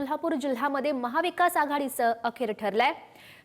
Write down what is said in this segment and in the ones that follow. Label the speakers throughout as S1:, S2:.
S1: कोल्हापूर जिल्ह्यामध्ये महाविकास आघाडीचं अखेर ठरलंय.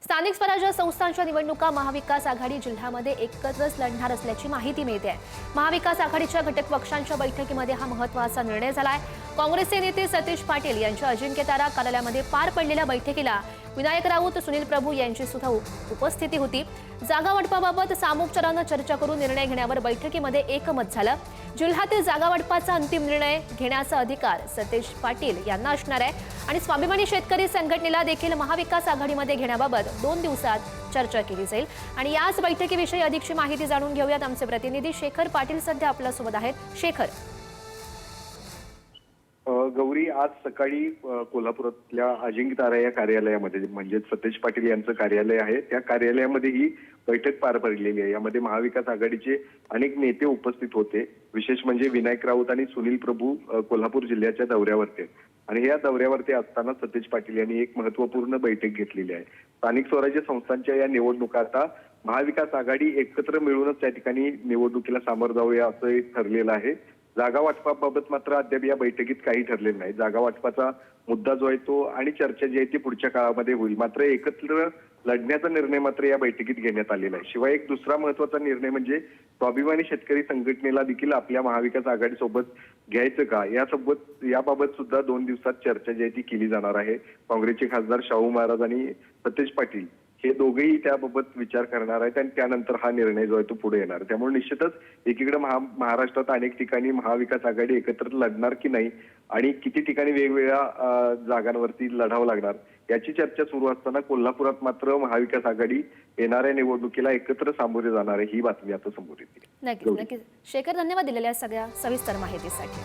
S1: स्थानिक स्वराज्य संस्थांच्या निवडणुका महाविकास आघाडी जिल्ह्यामध्ये एकत्रच लढणार असल्याची माहिती मिळते महाविकास आघाडीच्या घटक पक्षांच्या बैठकीमध्ये हा महत्त्वाचा निर्णय झालाय. काँग्रेसचे नेते सतीश पाटील यांच्या अजिंक्यतारा कार्यालयामध्ये पार पडलेल्या बैठकीला विनायक राऊत सुनील प्रभू यांची सुद्धा उप- उपस्थिती होती. जागा वाटपाबाबत सामोपचारानं चर्चा करून निर्णय घेण्यावर बैठकीमध्ये एकमत झालं. जिल्ह्यातील जागा वाटपाचा अंतिम निर्णय घेण्याचा अधिकार सतीश पाटील यांना असणार आहे. आणि स्वाभिमानी शेतकरी संघटनेला देखील महाविकास आघाडीमध्ये घेण्याबाबत दोन दिवसात चर्चा केली जाईल. आणि याच बैठकीविषयी अधिकची माहिती जाणून घेऊयात आमचे प्रतिनिधी शेखर पाटील सध्या आपल्यासोबत आहेत. शेखर.
S2: गौरी आज सकाळी कोल्हापुरातल्या अजिंक्यतारा या कार्यालयामध्ये म्हणजे सतेज पाटील यांचं कार्यालय आहे. त्या कार्यालयामध्ये ही बैठक पार पडलेली आहे. यामध्ये महाविकास आघाडीचे अनेक नेते उपस्थित होते. विशेष म्हणजे विनायक राऊत आणि सुनील प्रभू कोल्हापूर जिल्ह्याच्या दौऱ्यावरती आहेत. आणि या दौऱ्यावरती असताना सतेज पाटील यांनी एक महत्त्वपूर्ण बैठक घेतलेली आहे. स्थानिक स्वराज्य संस्थांच्या या निवडणुका आता महाविकास आघाडी एकत्र मिळूनच त्या ठिकाणी निवडणुकीला सामोरं जाऊया असं एक ठरलेलं आहे. जागा वाटपाबाबत मात्र अद्याप या बैठकीत काही ठरलेलं नाही. जागा वाटपाचा मुद्दा जो आहे तो आणि चर्चा जी आहे ती पुढच्या काळामध्ये होईल. मात्र एकत्र लढण्याचा निर्णय मात्र या बैठकीत घेण्यात आलेला आहे. शिवाय एक दुसरा महत्त्वाचा निर्णय म्हणजे स्वाभिमानी शेतकरी संघटनेला देखील आपल्या महाविकास आघाडीसोबत घ्यायचं का? यासोबत याबाबत सुद्धा दोन दिवसात चर्चा जी आहे ती केली जाणार आहे. काँग्रेसचे खासदार शाहू महाराज आणि सतेज पाटील. हे दोघेही त्याबाबत विचार करणार आहेत आणि त्यानंतर हा निर्णय जो आहे तो पुढे येणार. त्यामुळे निश्चितच एकीकडे महा महाराष्ट्रात अनेक ठिकाणी महाविकास आघाडी एकत्र लढणार की नाही आणि किती ठिकाणी वेगवेगळ्या जागांवरती लढावं लागणार याची चर्चा सुरू असताना कोल्हापुरात मात्र महाविकास आघाडी येणाऱ्या निवडणुकीला एकत्र सामोरे जाणार आहे ही बातमी आता समोर येते.
S1: नक्कीच नक्कीच. शेखर धन्यवाद दिलेल्या सगळ्या सविस्तर माहितीसाठी.